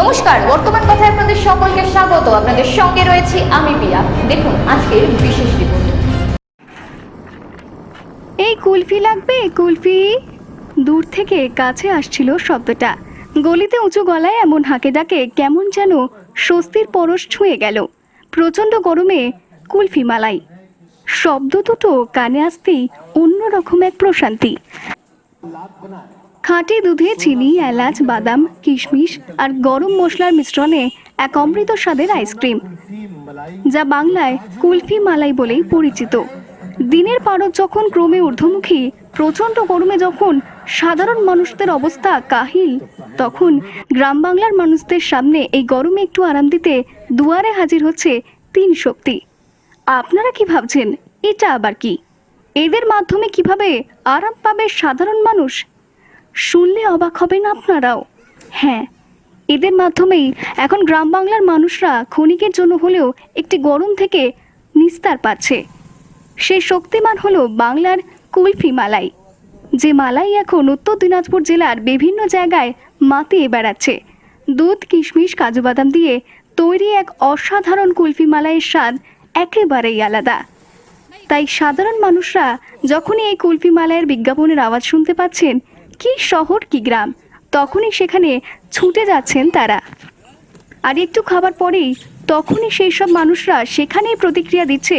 নমস্কার, বর্তমান কথায় আপনাদের সকলকে স্বাগত। আপনাদের সঙ্গে রয়েছি আমি পিয়া দেখুন, আজকের বিশেষ রিপোর্ট এই কুলফি লাগবে, কুলফি? দূর থেকে কাছে আসছিল শব্দটা। গলিতে উঁচু গলায় এমন হাঁকে ডাকে কেমন যেন স্বস্তির পরশ ছুঁয়ে গেল। প্রচণ্ড গরমে কুলফি মালাই। শব্দ দুটো কানে আসতেই অন্যরকম এক প্রশান্তি। খাঁটি দুধে চিনি, এলাচ, বাদাম, কিশমিশ আর গরম মশলার মিশ্রণে এক অমৃত স্বাদের আইসক্রিম, যা বাংলায় কুলফি মালাই বলেই পরিচিত। দিনের পারদ যখন ক্রমে ঊর্ধ্বমুখী, প্রচণ্ড গরমে যখন সাধারণ মানুষদের অবস্থা কাহিল, তখন গ্রাম বাংলার মানুষদের সামনে এই গরমে একটু আরাম দিতে দুয়ারে হাজির হচ্ছে তিন শক্তি। আপনারা কি ভাবছেন, এটা আবার কি? এদের মাধ্যমে কীভাবে আরাম পাবে সাধারণ মানুষ? শুনলে অবাক হবেন আপনারাও। হ্যাঁ এদের মাধ্যমেই এখন গ্রাম বাংলার মানুষরা ক্ষণিকের জন্য হলেও একটি গরম থেকে নিস্তার পাচ্ছে। সেই শক্তিমান হলো বাংলার কুলফি মালাই। যে মালাই এখন উত্তর দিনাজপুর জেলার বিভিন্ন জায়গায় মাতিয়ে বেড়াচ্ছে। দুধ, কিশমিশ, কাজু বাদাম দিয়ে তৈরি এক অসাধারণ কুলফি মালাইয়ের স্বাদ একেবারেই আলাদা। তাই সাধারণ মানুষরা যখনই এই কুলফি মালাইয়ের বিজ্ঞাপনের আওয়াজ শুনতে পাচ্ছেন কি শহর কি গ্রাম? তখনই সেখানে ছুটে যাচ্ছেন তারা। আর একটু খাবার পরেই তখনই সেই সব মানুষরা সেখানেই প্রতিক্রিয়া দিচ্ছে,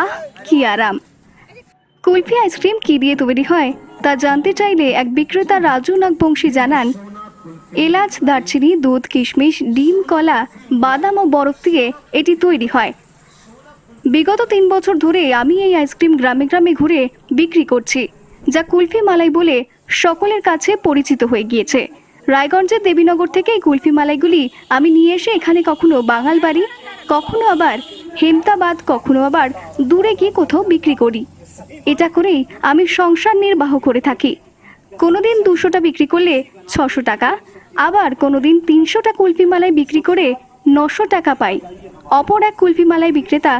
আহ, কি আরাম! কুলফি আইসক্রিম কি দিয়ে তৈরি হয়, তা জানতে চাইলে এক বিক্রেতা রাজু নাগবংশী জানান, এলাচ, দারচিনি, দুধ, কিশমিশ, ডিম, কলা, বাদাম ও বরফ দিয়ে এটি তৈরি হয়। বিগত তিন বছর ধরে আমি এই আইসক্রিম গ্রামে গ্রামে ঘুরে বিক্রি করছি, যা কুলফি মালাই বলে সকলের কাছে পরিচিত হয়ে গিয়েছে। রায়গঞ্জের দেবীনগর থেকে এই কুলফি মালাইগুলি আমি নিয়ে এসে এখানে কখনো বাঙাল বাড়ি, কখনো আবার হেমতাবাদ, কখনো আবার দূরে গিয়ে কোথাও বিক্রি করি। এটা করেই আমি সংসার নির্বাহ করে থাকি। কোনোদিন দুশোটা বিক্রি করলে ছশো টাকা, আবার কোনোদিন তিনশোটা কুলফি মালাই বিক্রি করে নশো টাকা পাই। অপর এক কুলফি মালাই বিক্রেতা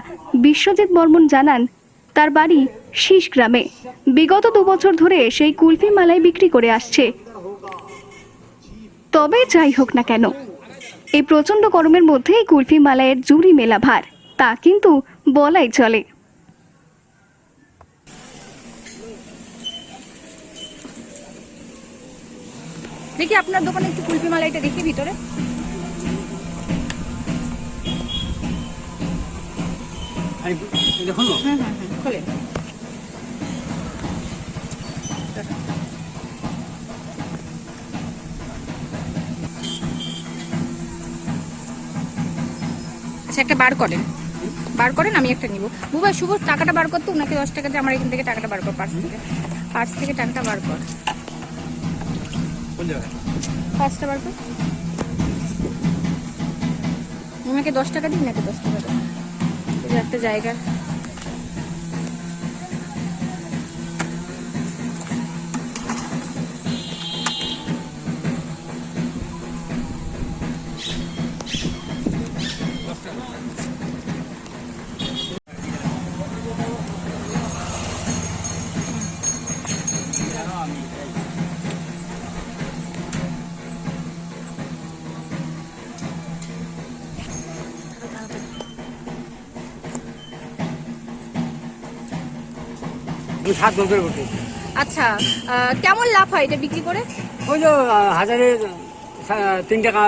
বিশ্বজিৎ বর্মন জানান তার বাড়ি শীষ গ্রামে। বিগত দু বছর ধরে সেই কুলফি মালাই বিক্রি করে আসছে। তবে যাই হোক না কেন, এই প্রচণ্ড গরমের মধ্যে এই কুলফি মালাইয়ের জুড়ি মেলা ভার, তা কিন্তু বলাই চলে। দেখি আপনার দোকানে একটু কুলফি মালাইটা দেখি ভিতরে। দেখুন হুম হুম খোলেন আচ্ছা একটা বার করেন। বার করেন আমি একটা নিব। বুবা শুভ টাকাটা বার করতো ওনাকে দশ টাকা দিয়ে আমার এখান থেকে টাকাটা বার কর পার্স থেকে। পার্স থেকে টাকাটা বার কর। পাঁচটা বার কর। ওনাকে দশ টাকা দিন নাকি দশ টাকা দিন। যে একটা জায়গা। সাত বছর বসে আচ্ছা কেমন লাভ হয় এটা বিক্রি করে? ওই তো হাজারে তিন টাকা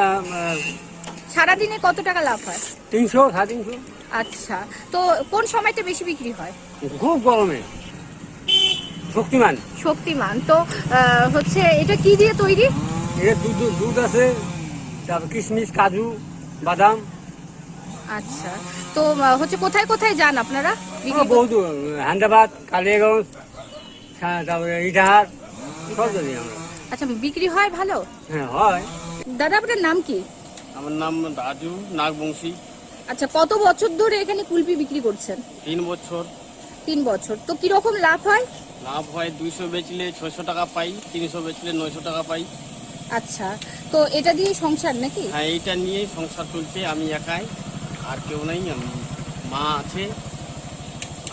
সারাদিনে কত টাকা লাভ হয়? তিনশো সাড়ে তিনশো। আচ্ছা তো কোন সময়টা বেশি বিক্রি হয়? খুব গরমে। শক্তিমান। শক্তিমান তো হচ্ছে এটা কি দিয়ে তৈরি? এর দুধ দুধ- দুধ আছে তারপর কিশমিশ কাজু বাদাম। আচ্ছা তো হচ্ছে কোথায় কোথায় যান আপনারা? বিক্রি করতে? বহুত হায়দ্রাবাদ কালিয়াগঞ্জ তারপরে ইটাহার সব জানি আমরা। আচ্ছা বিক্রি হয় ভালো? হ্যাঁ হয়। দাদা আপনার নাম কি? আমার নাম রাজু নাগবংশী। আচ্ছা কত বছর ধরে এখানে কুলপি বিক্রি করছেন? তিন বছর। তিন বছর। তো কীরকম লাভ হয়? লাভ হয় দুইশো বেচলে ছয়শো টাকা পাই তিনশো বেচলে নয়শো টাকা পাই। আচ্ছা তো এটা দিয়ে সংসার নাকি? হ্যাঁ এইটা নিয়ে সংসার চলছে আমি একাই। আর কেউ নাই আমি মা আছে।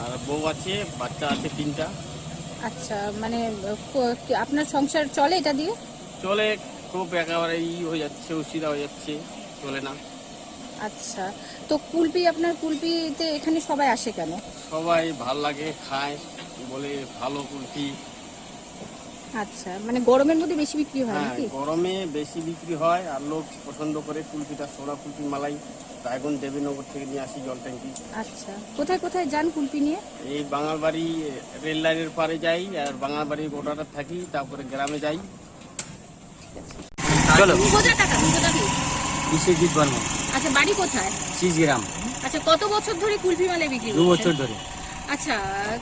আর বউ আছে বাচ্চা আছে তিনটা। আচ্ছা মানে আপনার সংসার চলে এটা দিয়ে? চলে খুব একেবারে ই হয়ে যাচ্ছে অসুবিধা হয়ে যাচ্ছে চলে না। আচ্ছা তো কুলপি আপনার কুলপিতে এখানে সবাই আসে কেন? সবাই ভালো লাগে খায় বলে ভালো কুলফি আচ্ছা মানে গরমের মধ্যে বেশি বিক্রি হয় হ্যাঁ নাকি? গরমে বেশি বিক্রি হয় আর লোক পছন্দ করে কুলফিটা সোনা কুলফি মালাই রায়গঞ্জ দেবীনগর থেকে নিয়ে আসি জল ট্যাঙ্কি। আচ্ছা কোথায় কোথায় যান কুলপি নিয়ে? এই বাঙালবাড়ি রেল লাইনের পারে যাই আর বাঙালবাড়ি গোটাটা থাকি তারপরে গ্রামে যাই। চলো। কোথায় টাকা বিশ্বজিৎ বর্মন। আচ্ছা বাড়ি কোথায়? সিজিরাম আচ্ছা কত বছর ধরে কুলফি মালাই বিক্রি দু বছর ধরে। আচ্ছা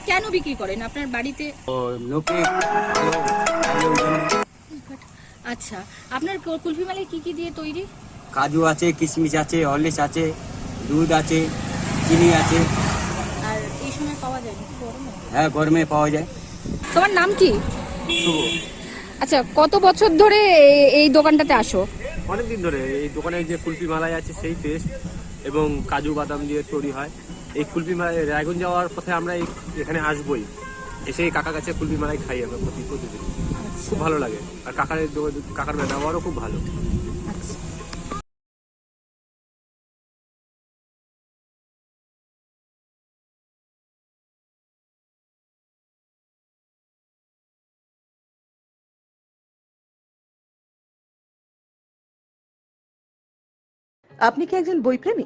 কেন বিক্রি করেন? আপনার বাড়িতে ও লোকে। আচ্ছা আপনার কু- কুলফি মালাই কি কি দিয়ে তৈরি? কাজু আছে কিশমিশ আছে হরলিক্স আছে দুধ আছে চিনি আছে। আর এই সময় পাওয়া যায় গরমে? হ্যাঁ গরমে পাওয়া যায়। তোমার নাম কি? আচ্ছা কত বছর ধরে এই দোকানটাতে আসো? অনেক দিন ধরে এই দোকানে যে কুলফি মালাই আছে সেই টেস্ট এবং কাজু বাদাম দিয়ে তৈরি হয়। এই কুলফি মালাই রায়গঞ্জ যাওয়ার পথে আমরা এখানে আসবই। এসে কাকা কাছে কুলফি মালাই খাই আমরা প্রতি প্রতিদিন। খুব ভালো লাগে। আর কাকার কাকার ব্যবহারও খুব ভালো। আচ্ছা। আপনি কি একজন বই বইপ্রেমী?